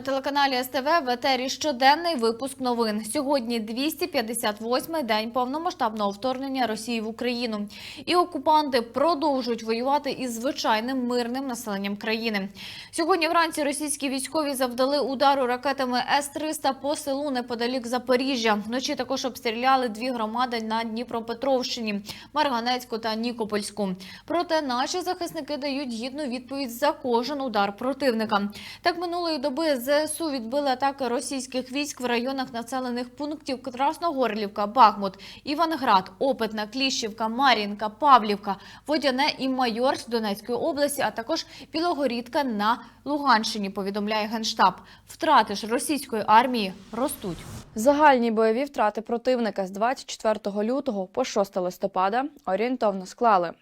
На телеканалі СТВ в етері щоденний випуск новин. Сьогодні 258-й день повномасштабного вторгнення Росії в Україну. І окупанти продовжують воювати із звичайним мирним населенням країни. Сьогодні вранці російські військові завдали удару ракетами С-300 по селу неподалік Запоріжжя. Вночі також обстріляли дві громади на Дніпропетровщині – Марганецьку та Нікопольську. Проте наші захисники дають гідну відповідь за кожен удар противника. Так минулої доби ЗСУ відбили атаки російських військ в районах населених пунктів Красногорлівка, Бахмут, Іванград, Опитна, Кліщівка, Мар'їнка, Павлівка, Водяне і Майорськ Донецької області, а також Білогорідка на Луганщині. Повідомляє генштаб. Втрати ж російської армії ростуть. Загальні бойові втрати противника з 24 лютого по 6 листопада орієнтовно склали.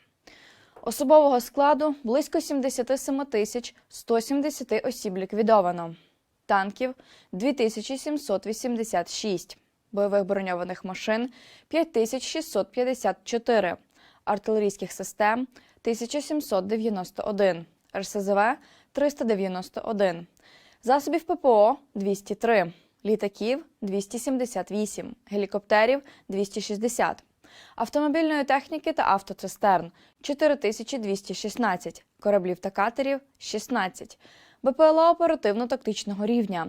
Особового складу близько 77 тисяч 170 осіб ліквідовано. Танків 2786. Бойових броньованих машин 5654. Артилерійських систем 1791. РСЗВ 391. Засобів ППО 203. Літаків 278, гелікоптерів 260, автомобільної техніки та автоцистерн 4216, кораблів та катерів 16, БПЛА оперативно-тактичного рівня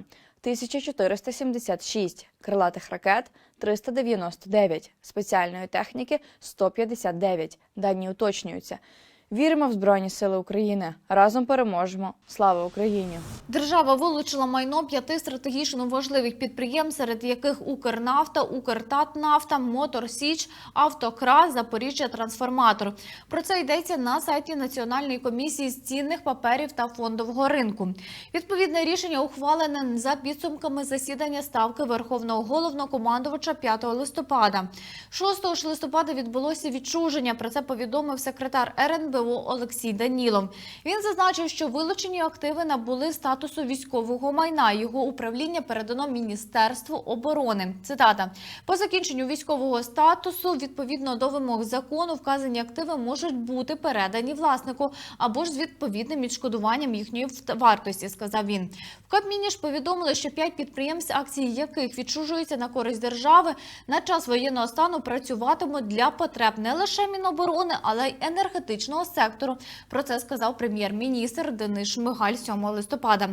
1476, крилатих ракет 399, спеціальної техніки 159. Дані уточнюються. Віримо в Збройні Сили України. Разом переможемо. Слава Україні! Держава вилучила майно п'яти стратегічно важливих підприємств, серед яких Укрнафта, Укртатнафта, Мотор Січ, Автокра, Запоріжжя Трансформатор. Про це йдеться на сайті Національної комісії з цінних паперів та фондового ринку. Відповідне рішення ухвалене за підсумками засідання ставки Верховного головнокомандувача 5 листопада. 6 ж листопада відбулося відчуження. Про це повідомив секретар РНБО Олексій Данілов. Він зазначив, що вилучені активи набули статусу військового майна. Його управління передано Міністерству оборони. Цитата: по закінченню військового статусу, відповідно до вимог закону, вказані активи можуть бути передані власнику або ж з відповідним відшкодуванням їхньої вартості, сказав він. В Кабміні ж повідомили, що п'ять підприємств, акції яких відчужуються на користь держави, на час воєнного стану працюватимуть для потреб не лише Міноборони, але й енергетичного сектору. Про це сказав прем'єр-міністр Денис Шмигаль 7 листопада.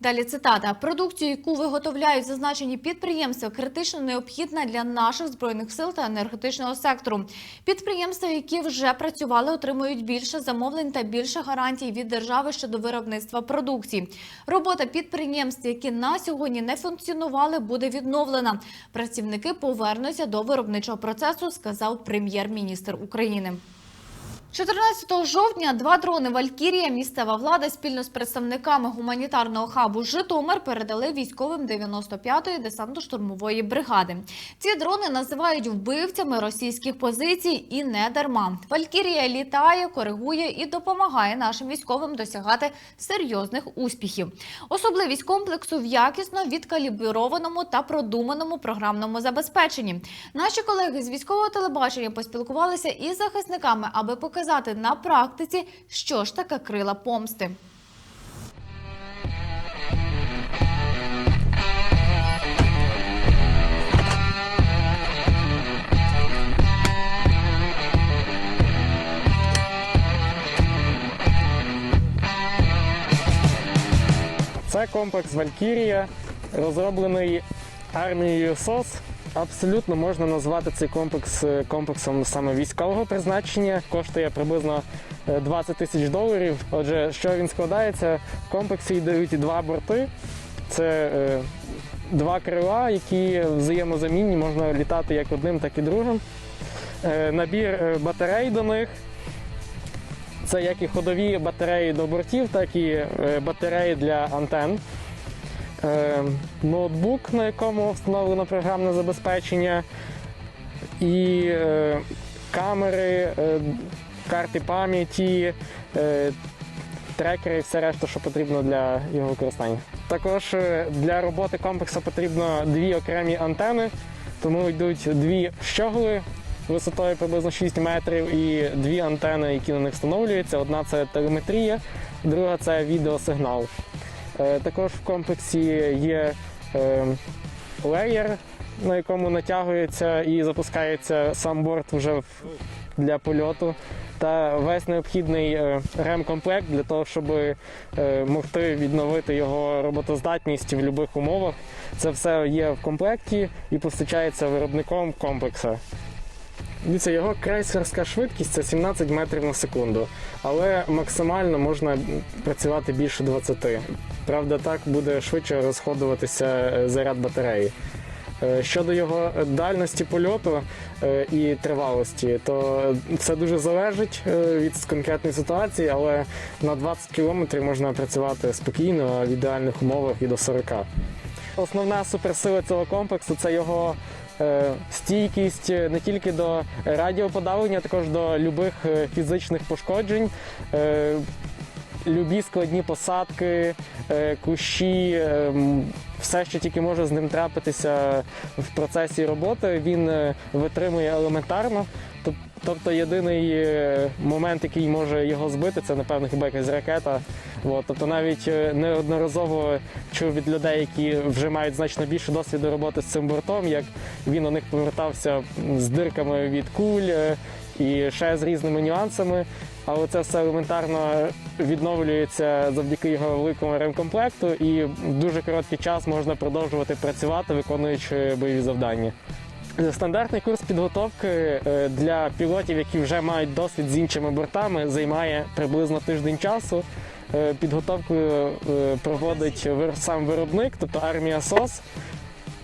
Далі цитата: продукцію, яку виготовляють зазначені підприємства, критично необхідна для наших збройних сил та енергетичного сектору. Підприємства, які вже працювали, отримують більше замовлень та більше гарантій від держави щодо виробництва продукції. Робота підприємств, які на сьогодні не функціонували, буде відновлена. Працівники повернуться до виробничого процесу, сказав прем'єр-міністр України. 14 жовтня два дрони Валькірія місцева влада спільно з представниками гуманітарного хабу Житомир передали військовим 95-ї десантно-штурмової бригади. Ці дрони називають вбивцями російських позицій і не дарма. Валькірія літає, коригує і допомагає нашим військовим досягати серйозних успіхів. Особливість комплексу в якісно відкаліброваному та продуманому програмному забезпеченні. Наші колеги з військового телебачення поспілкувалися із захисниками, аби показати на практиці, що ж таке крила помсти. Це комплекс Валькірія, розроблений армією СОС. Абсолютно можна назвати цей комплекс е, комплексом саме військового призначення. Коштує приблизно е, 20 тисяч доларів. Отже, що він складається? В комплексі йдуть два борти. Це е, два крила, які взаємозамінні, можна літати як одним, так і другим. Е, набір е, батарей до них. Це як і ходові батареї до бортів, так і е, батареї для антен. Е, Ноутбук, на якому встановлено програмне забезпечення, і е, камери, е, карти пам'яті, е, трекери і все решта, що потрібно для його використання. Також для роботи комплексу потрібно дві окремі антени, тому йдуть дві щогли висотою приблизно 6 метрів і дві антени, які на них встановлюються. Одна це телеметрія, друга це відеосигнал. Е, Також в комплексі є е, леєр, на якому натягується і запускається сам борт вже для польоту. Та весь необхідний е, ремкомплект для того, щоб могти відновити його роботоздатність в будь-яких умовах. Це все є в комплекті і постачається виробником комплекса. Дивіться, його крейсерська швидкість це 17 метрів на секунду, але максимально можна працювати більше 20. Правда, так буде швидше розходуватися е, заряд батареї. Е, Щодо його дальності польоту е, і тривалості, то це дуже залежить від конкретної ситуації, але на 20 км можна працювати спокійно, в ідеальних умовах і до 40. Основна суперсила цього комплексу це його стійкість е, не тільки до радіоподавлення, а також до любих е, фізичних пошкоджень. Е, любі складні посадки, е, кущі, е, все, що тільки може з ним трапитися в процесі роботи, він е, витримує елементарно. Тобто єдиний е, момент, який може його збити, це напевно хіба якась ракета. От, тобто навіть е, неодноразово чув від людей, які вже мають значно більше досвіду роботи з цим бортом, як він у них повертався з дирками від куль е, і ще з різними нюансами. Але це все елементарно відновлюється завдяки його великому ремкомплекту, і в дуже короткий час можна продовжувати працювати, виконуючи бойові завдання. Стандартний курс підготовки е, для пілотів, які вже мають досвід з іншими бортами, займає приблизно тиждень часу. Е, Підготовку е, проводить сам виробник, тобто армія СОС.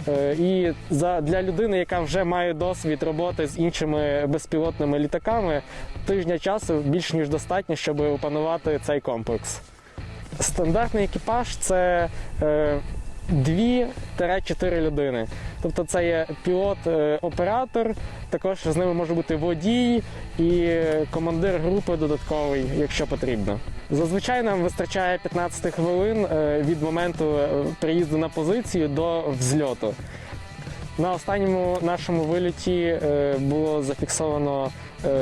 Е, І для людини, яка вже має досвід роботи з іншими безпілотними літаками, тижня часу більш ніж достатньо, щоб опанувати цей комплекс. Стандартний екіпаж це 2-4 людини. Тобто це є пілот-оператор, також з ними може бути водій і е, командир групи додатковий, якщо потрібно. Зазвичай нам вистачає 15 хвилин е, від моменту е, приїзду на позицію до взльоту. На останньому нашому виліті е, було зафіксовано е,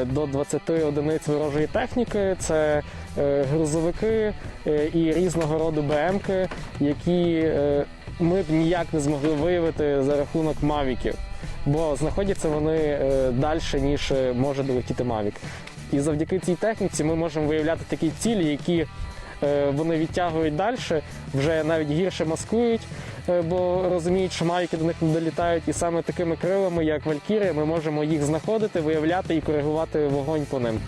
до 20 одиниць ворожої техніки. Це е, грузовики е, і різного роду БМки, які е, ми б ніяк не змогли виявити за рахунок мавіків, бо знаходяться вони е, далі, ніж е, може долетіти мавік. І завдяки цій техніці ми можемо виявляти такі цілі, які е, вони відтягують далі, вже навіть гірше маскують, е, бо розуміють, що майки до них не долітають. І саме такими крилами, як Валькірія, ми можемо їх знаходити, виявляти і коригувати вогонь по ним.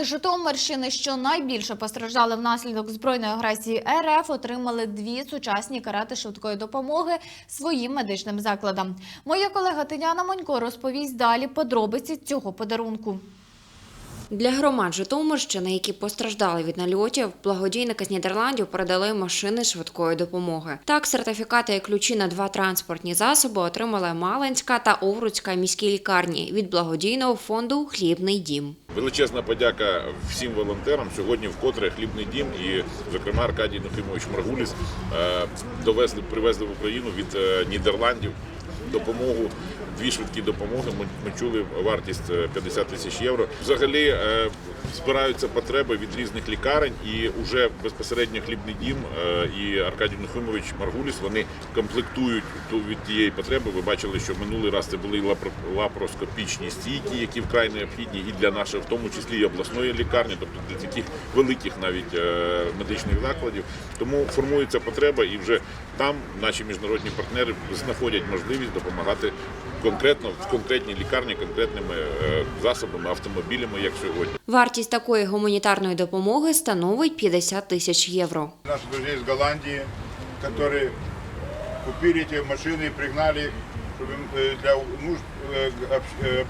Громади Житомирщини, що найбільше постраждали внаслідок збройної агресії РФ, отримали дві сучасні карети швидкої допомоги своїм медичним закладам. Моя колега Тетяна Монько розповість далі подробиці цього подарунку. Для громад Житомирщини, які постраждали від нальотів, благодійники з Нідерландів передали машини швидкої допомоги. Так, сертифікати і ключі на два транспортні засоби отримали Малинська та Овруцька міські лікарні від благодійного фонду Хлібний дім. Величезна подяка всім волонтерам. Сьогодні вкотре хлібний дім і, зокрема, Аркадій Нахимович Маргуліс е, довезли, привезли в Україну від е, Нідерландів допомогу. Дві швидкі допомоги. Ми, ми чули вартість е, 50 тисяч євро. Взагалі е, збираються потреби від різних лікарень, і вже безпосередньо хлібний дім е, і Аркадій Нахимович Маргуліс вони комплектують ту від тієї потреби. Ви бачили, що минулий раз це були лапароскопічні стійки, які вкрай необхідні і для нашої, в тому числі і обласної лікарні, тобто для таких великих навіть е, медичних закладів. Тому формується потреба, і вже там наші міжнародні партнери знаходять можливість допомагати конкретно в конкретній лікарні, конкретними е, засобами, автомобілями, як сьогодні. Вартість такої гуманітарної допомоги становить 50 тисяч євро. наших друзей из Голландии, которые купили эти машины и пригнали их, чтобы им, э, для нужд э, общ- э,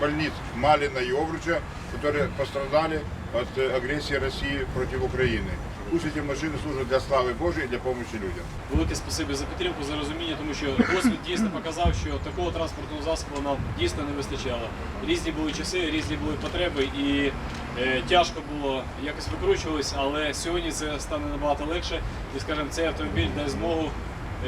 больниц Малина и Овруча, которые пострадали от э, агрессии России против Украины. Пусть эти машины служат для славы Божией и для помощи людям. Велике спасибі за підтримку, за розуміння, тому що досвід дійсно показав, що такого транспортного засобу нам дійсно не вистачало. Різні були часи, різні були потреби, і Е, Тяжко було якось викручувались, але сьогодні це стане набагато легше. І, скажімо, цей автомобіль дасть змогу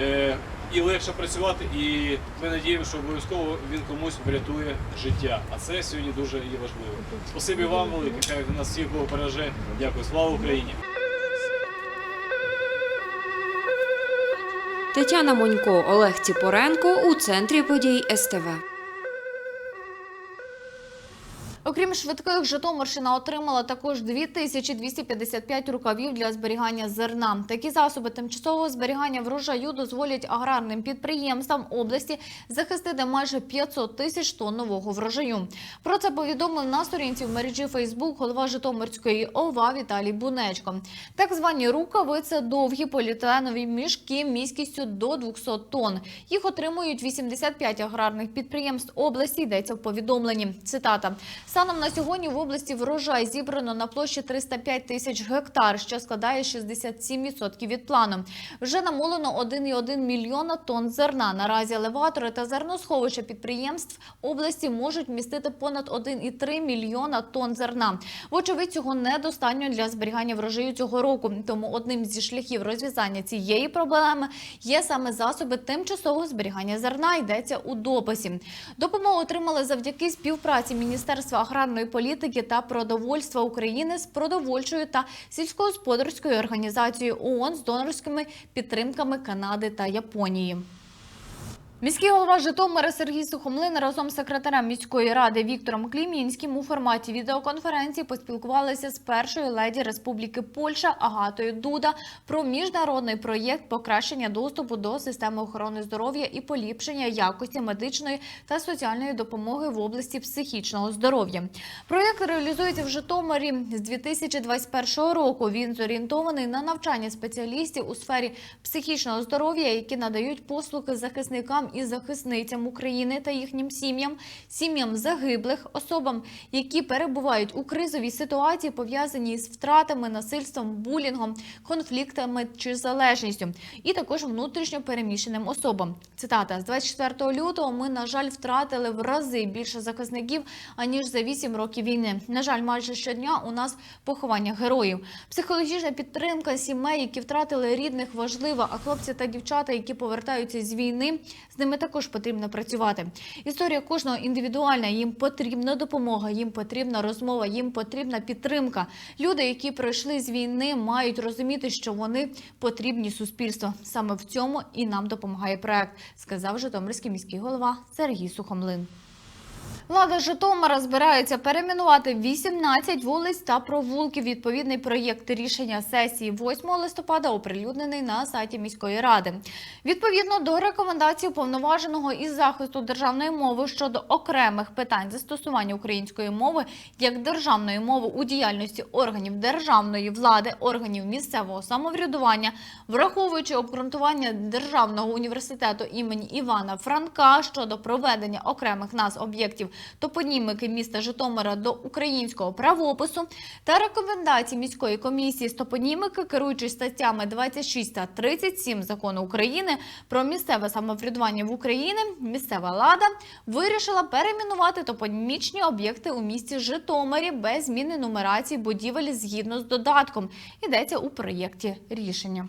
е, і легше працювати, і ми надіємося, що обов'язково він комусь врятує життя. А це сьогодні дуже є важливо. Спасибі вам велике, хай нас всіх Бог береже. Дякую, слава Україні! Тетяна Монько, Олег Ціпоренко у центрі подій СТВ. Окрім швидких, Житомирщина отримала також 2255 рукавів для зберігання зерна. Такі засоби тимчасового зберігання врожаю дозволять аграрним підприємствам області захистити майже 500 тисяч тонн нового врожаю. Про це повідомив на сторінці в мережі Фейсбук голова Житомирської ОВА Віталій Бунечко. Так звані рукави це довгі поліетиленові мішки міськістю до 200 тонн. Їх отримують 85 аграрних підприємств області. Йдеться в повідомленні. Цитата. Станом на сьогодні в області врожай зібрано на площі 305 тисяч гектар, що складає 67% від плану. Вже намолено 1,1 мільйона тонн зерна. Наразі елеватори та зерносховища підприємств області можуть містити понад 1,3 мільйона тонн зерна. Вочевидь, цього недостатньо для зберігання врожаю цього року. Тому одним зі шляхів розв'язання цієї проблеми є саме засоби тимчасового зберігання зерна. Йдеться у дописі. Допомогу отримали завдяки співпраці Міністерства аграрної політики та продовольства України з продовольчою та сільськогосподарською організацією ООН з донорськими підтримками Канади та Японії. Міський голова Житомира Сергій Сухомлин разом з секретарем міської ради Віктором Клімінським у форматі відеоконференції поспілкувалися з першою леді Республіки Польща Агатою Дуда про міжнародний проєкт покращення доступу до системи охорони здоров'я і поліпшення якості медичної та соціальної допомоги в області психічного здоров'я. Проєкт реалізується в Житомирі з 2021 року. Він зорієнтований на навчання спеціалістів у сфері психічного здоров'я, які надають послуги захисникам і захисницям України та їхнім сім'ям, сім'ям загиблих, особам, які перебувають у кризовій ситуації, пов'язаній з втратами, насильством, булінгом, конфліктами чи залежністю, і також внутрішньо переміщеним особам. Цитата з 24 лютого. Ми на жаль втратили в рази більше захисників аніж за 8 років війни. На жаль, майже щодня у нас поховання героїв. Психологічна підтримка сімей, які втратили рідних, важлива. А хлопці та дівчата, які повертаються з війни, з ними також потрібно працювати. Історія кожного індивідуальна. Їм потрібна допомога, їм потрібна розмова, їм потрібна підтримка. Люди, які пройшли з війни, мають розуміти, що вони потрібні суспільству. Саме в цьому і нам допомагає проект, сказав Житомирський міський голова Сергій Сухомлин. Влада Житомира збирається перейменувати 18 вулиць та провулків. Відповідний проєкт рішення сесії 8 листопада оприлюднений на сайті міської ради. Відповідно до рекомендацій уповноваженого із захисту державної мови щодо окремих питань застосування української мови як державної мови у діяльності органів державної влади, органів місцевого самоврядування, враховуючи обґрунтування Державного університету імені Івана Франка щодо проведення окремих нас об'єктів топонімики міста Житомира до українського правопису та рекомендацій міської комісії з топонімики, керуючись статтями 26 та 37 закону України про місцеве самоврядування в Україні, місцева влада вирішила перейменувати топонімічні об'єкти у місті Житомирі без зміни нумерації будівель згідно з додатком. Йдеться у проєкті рішення.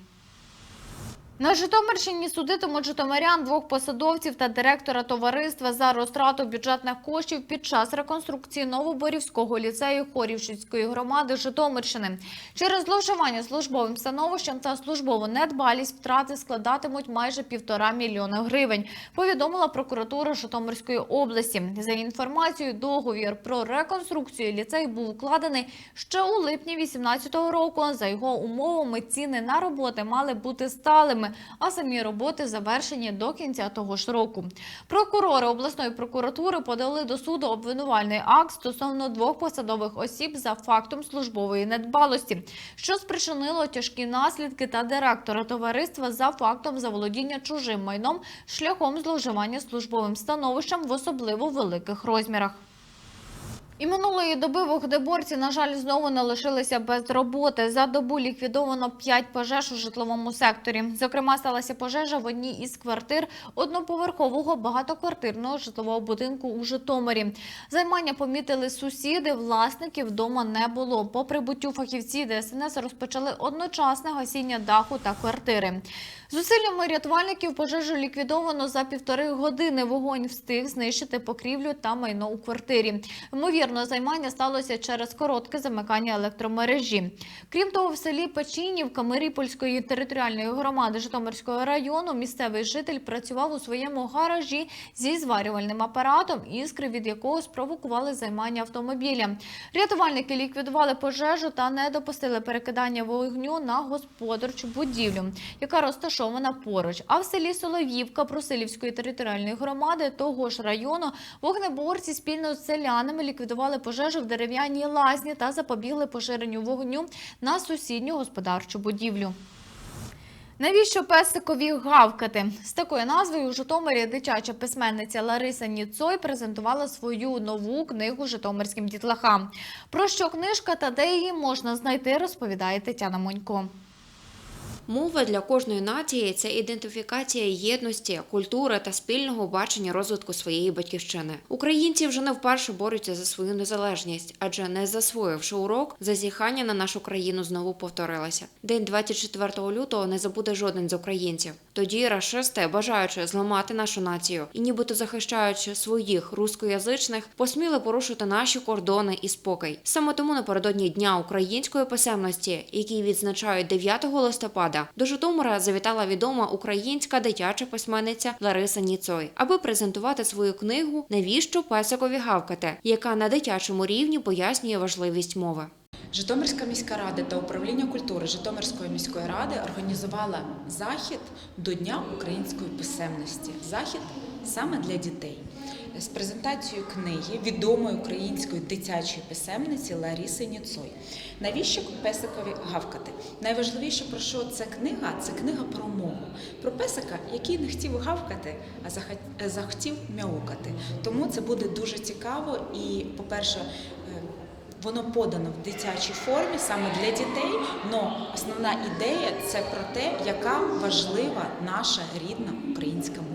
На Житомирщині судитимуть житомирян двох посадовців та директора товариства за розтрату бюджетних коштів під час реконструкції Новоборівського ліцею Хорівщицької громади Житомирщини. Через зловживання службовим становищем та службову недбалість втрати складатимуть майже півтора мільйона гривень. Повідомила прокуратура Житомирської області. За інформацією, договір про реконструкцію ліцей був укладений ще у липні 2018 року. За його умовами ціни на роботи мали бути сталими, а самі роботи завершені до кінця того ж року. Прокурори обласної прокуратури подали до суду обвинувальний акт стосовно двох посадових осіб за фактом службової недбалості, що спричинило тяжкі наслідки та директора товариства за фактом заволодіння чужим майном шляхом зловживання службовим становищем в особливо великих розмірах. І минулої доби вогнеборці, на жаль, знову не лишилися без роботи. За добу ліквідовано 5 пожеж у житловому секторі. Зокрема, сталася пожежа в одній із квартир одноповерхового багатоквартирного житлового будинку у Житомирі. Займання помітили сусіди, власників вдома не було. По прибуттю фахівці ДСНС розпочали одночасне гасіння даху та квартири. Зусиллями рятувальників пожежу ліквідовано за півтори години. Вогонь встиг знищити покрівлю та майно у квартирі. Ймовірно, займання сталося через коротке замикання електромережі. Крім того, в селі Печінівка Маріпольської територіальної громади Житомирського району місцевий житель працював у своєму гаражі зі зварювальним апаратом, іскри від якого спровокували займання автомобіля. Рятувальники ліквідували пожежу та не допустили перекидання вогню на господарчу будівлю, яка розташована поруч. А в селі Солов'ївка Просилівської територіальної громади того ж району вогнеборці спільно з селянами ліквідували пожежу в дерев'яній лазні та запобігли поширенню вогню на сусідню господарчу будівлю. Навіщо песикові гавкати? З такою назвою у Житомирі дитяча письменниця Лариса Ніцой презентувала свою нову книгу Житомирським дітлахам. Про що книжка та де її можна знайти, розповідає Тетяна Монько. Мова для кожної нації це ідентифікація єдності, культури та спільного бачення розвитку своєї батьківщини. Українці вже не вперше борються за свою незалежність, адже не засвоївши урок, зазіхання на нашу країну знову повторилося. День 24 лютого не забуде жоден з українців. Тоді рашисти, бажаючи зламати нашу націю і нібито захищаючи своїх рускоязичних, посміли порушити наші кордони і спокій. Саме тому напередодні дня української писемності, який відзначають 9 листопада, до Житомира завітала відома українська дитяча письменниця Лариса Ніцой, аби презентувати свою книгу Навіщо песикові гавкати, яка на дитячому рівні пояснює важливість мови. Житомирська міська рада та управління культури Житомирської міської ради організувала захід до Дня української писемності. Захід саме для дітей з презентацією книги відомої української дитячої писемниці Ларіси Ніцой. Навіщо песикові гавкати? Найважливіше про що ця книга це книга про мову, про песика, який не хотів гавкати, а захотів мяукати. Тому це буде дуже цікаво і, по-перше, е, Воно подано в дитячій формі саме для дітей, але основна ідея це про те, яка важлива наша рідна українська мова.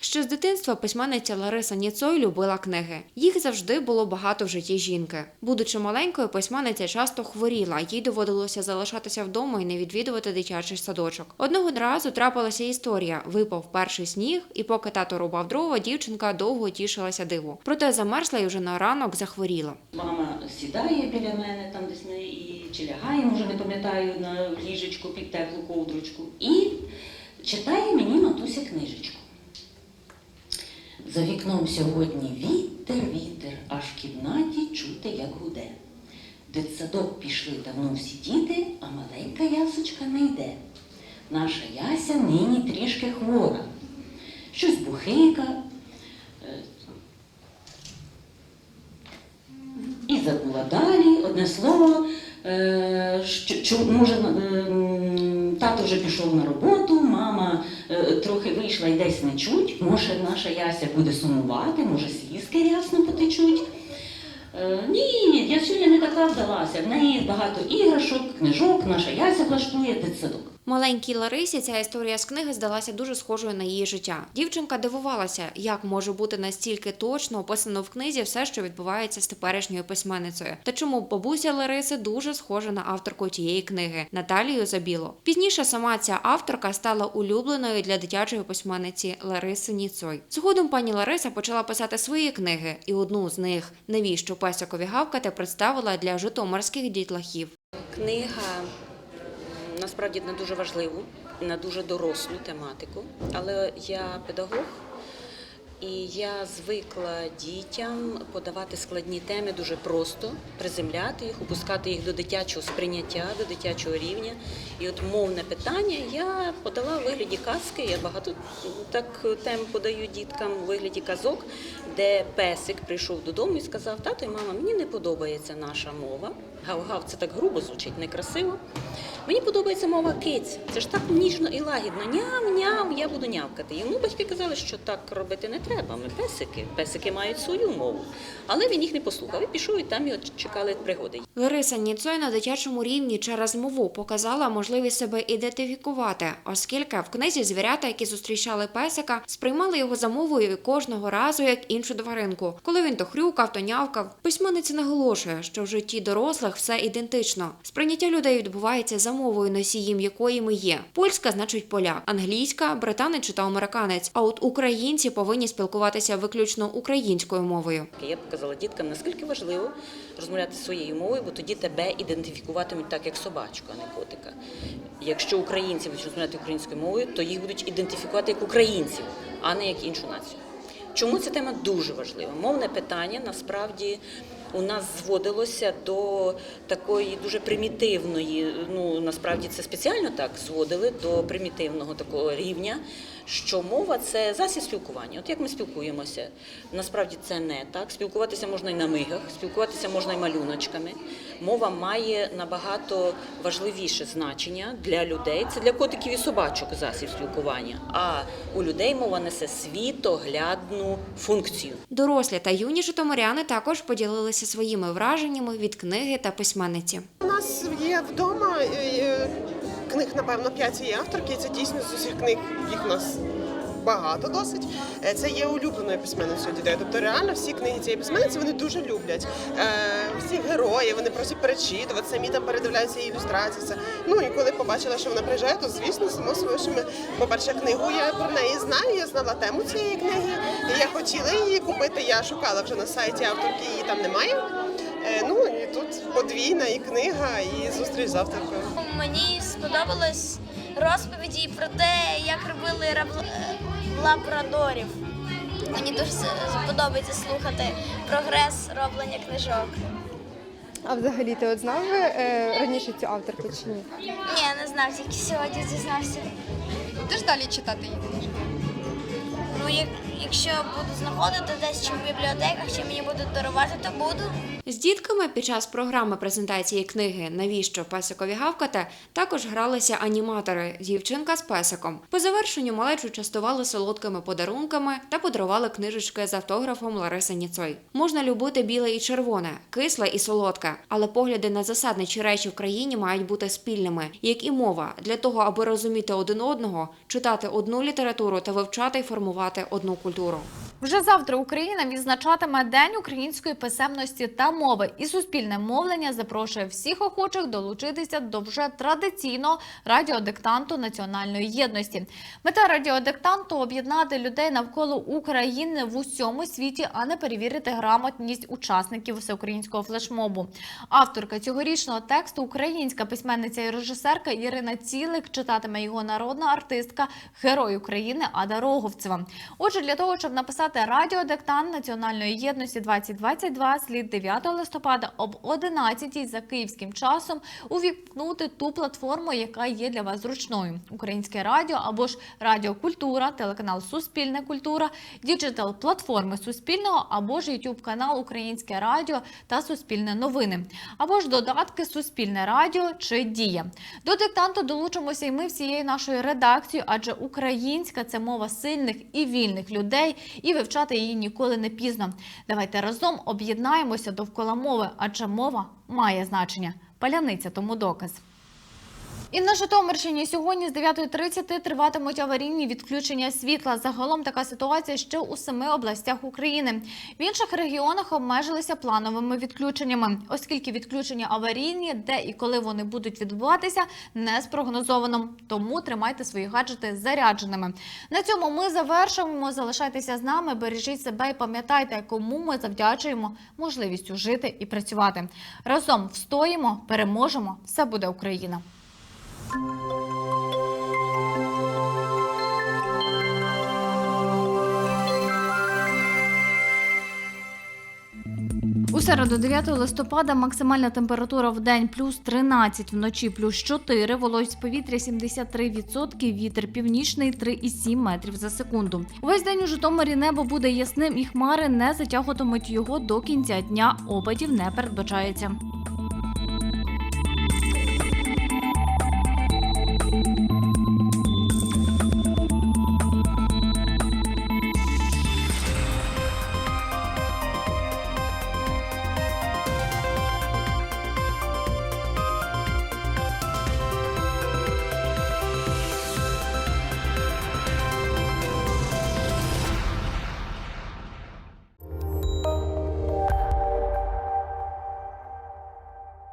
Ще з дитинства письменниця Лариса Ніцой любила книги. Їх завжди було багато в житті жінки. Будучи маленькою, письменниця часто хворіла, їй доводилося залишатися вдома і не відвідувати дитячий садочок. Одного разу трапилася історія: випав перший сніг, і поки тато рубав дрова, дівчинка довго тішилася диву. Проте замерзла і вже на ранок захворіла. Мама сідає біля мене там десь на і чи лягає, може не пам'ятаю, на ліжечку під теплу ковдручку, і читає мені матуся книжечку. За вікном сьогодні вітер, вітер, аж в кімнаті чути, як гуде. Дитсадок пішли давно всі діти, а маленька ясочка не йде. Наша яся нині трішки хвора. Щось бухика, е, І забула далі одне слово, е, що, може тато вже пішов на роботу, мама е, трохи вийшла і десь не чуть. Може, наша Яся буде сумувати, може слізки рясно потечуть. Е, Ні, я сьогодні не така вдалася. В неї багато іграшок, книжок, наша Яся влаштує дитсадок. Маленькій Ларисі ця історія з книги здалася дуже схожою на її життя. Дівчинка дивувалася, як може бути настільки точно описано в книзі все, що відбувається з теперішньою письменницею, та чому бабуся Лариси дуже схожа на авторку тієї книги Наталію Забіло. Пізніше сама ця авторка стала улюбленою для дитячої письменниці Лариси Ніцой. Згодом пані Лариса почала писати свої книги, і одну з них навіщо песикові гавкати представила для житомирських дітлахів. Книга насправді на дуже важливу, на дуже дорослу тематику, але я педагог. І я звикла дітям подавати складні теми дуже просто, приземляти їх, опускати їх до дитячого сприйняття, до дитячого рівня. І от мовне питання я подала у вигляді казки. Я багато так тем подаю діткам у вигляді казок, де песик прийшов додому і сказав: тато і мама, мені не подобається наша мова. Гав-гав це так грубо звучить, некрасиво. Мені подобається мова киць. Це ж так ніжно і лагідно. Ням-ням, я буду нявкати. Йому батьки казали, що так робити не треба. Ми песики. Песики мають свою мову. Але він їх не послухав і пішов, і там його чекали пригоди. Лариса Ніцой на дитячому рівні через мову показала можливість себе ідентифікувати, оскільки в книзі звірята, які зустрічали песика, сприймали його за мовою кожного разу як іншу тваринку. Коли він то хрюкав, то нявкав. Письменниця наголошує, що в житті дорослих все ідентично. Сприйняття людей відбувається за мовою, носієм якої ми є. Польська значить поляк, англійська британець чи та американець. А от українці повинні спілкуватися виключно українською мовою. Я показала діткам, наскільки важливо розмовляти своєю мовою, бо тоді тебе ідентифікуватимуть так, як собачку, а не котика. Якщо українці будуть розмовляти українською мовою, то їх будуть ідентифікувати як українців, а не як іншу націю. Чому ця тема дуже важлива? Мовне питання насправді у нас зводилося до такої дуже примітивної, ну насправді це спеціально так зводили до примітивного такого рівня, що мова це засіб спілкування. От як ми спілкуємося, насправді це не так. Спілкуватися можна і на мигах, спілкуватися можна і малюночками. Мова має набагато важливіше значення для людей. Це для котиків і собачок засіб спілкування. А у людей мова несе світоглядну функцію. Дорослі та юні житомиряни також поділилися своїми враженнями від книги та письменниці. У нас є вдома е, е, книг, напевно, п'ять цієї авторки. і Це дійсно з усіх книг, їх у нас багато досить. Е, Це є улюбленою письменницею дітей. Тобто реально всі книги цієї письменниці вони дуже люблять. Е, Всі герої вони просять перечитувати, самі там передивляються її ілюстрації. Це. Ну і коли побачила, що вона приїжджає, то звісно, само собою, що ми, по-перше, книгу я про неї знаю, я знала тему цієї книги. І я хотіла її купити. Я шукала вже на сайті авторки, її там немає. Е, Ну і тут подвійна і книга, і зустріч з авторкою. Мені сподобалось розповіді про те, як робили раб- е, лабрадорів. Мені дуже подобається слухати прогрес роблення книжок. А взагалі ти от знав е, раніше цю авторку чи ні? Ні, не знав, тільки сьогодні дізнався. Будеш далі читати її книжки? Ну, як, якщо буду знаходити десь чи в бібліотеках, чи мені будуть дарувати, то буду. З дітками під час програми презентації книги Навіщо песикові гавкати також гралися аніматори дівчинка з песиком. По завершенню малечу частували солодкими подарунками та подарували книжечки з автографом Лариси Ніцой. Можна любити біле і червоне, кисле і солодке, але погляди на засадничі речі в країні мають бути спільними, як і мова, для того, аби розуміти один одного, читати одну літературу та вивчати і формувати одну культуру. Вже завтра Україна відзначатиме День української писемності та мови, і суспільне мовлення запрошує всіх охочих долучитися до вже традиційного радіодиктанту національної єдності. Мета радіодиктанту об'єднати людей навколо України в усьому світі, а не перевірити грамотність учасників всеукраїнського флешмобу. Авторка цьогорічного тексту українська письменниця і режисерка Ірина Цілик читатиме його народна артистка, герой України Ада Роговцева. Отже, для того, щоб написати радіодиктант національної єдності 2022, слід 9 листопада об 11 за київським часом увікнути ту платформу, яка є для вас зручною: Українське радіо або ж Радіокультура, телеканал Суспільне культура, діджитал платформи Суспільного або ж YouTube канал Українське Радіо та Суспільне новини, або ж додатки Суспільне Радіо чи Дія. До диктанту долучимося і ми всією нашою редакцією, адже українська це мова сильних і вільних людей, і вивчати її ніколи не пізно. Давайте разом об'єднаємося довкола мови, адже мова має значення. Паляниця тому доказ. І на Житомирщині сьогодні з 9.30 триватимуть аварійні відключення світла. Загалом така ситуація ще у семи областях України. В інших регіонах обмежилися плановими відключеннями, оскільки відключення аварійні, де і коли вони будуть відбуватися, не спрогнозовано. Тому тримайте свої гаджети зарядженими. На цьому ми завершуємо. Залишайтеся з нами, бережіть себе і пам'ятайте, кому ми завдячуємо можливістю жити і працювати. Разом встоїмо, переможемо. Все буде Україна. У середу 9 листопада максимальна температура в день плюс 13, вночі плюс 4, вологість повітря 73%, вітер північний 3,7 метрів за секунду. Увесь день у Житомирі небо буде ясним і хмари не затягуватимуть його до кінця дня. Опадів не передбачається.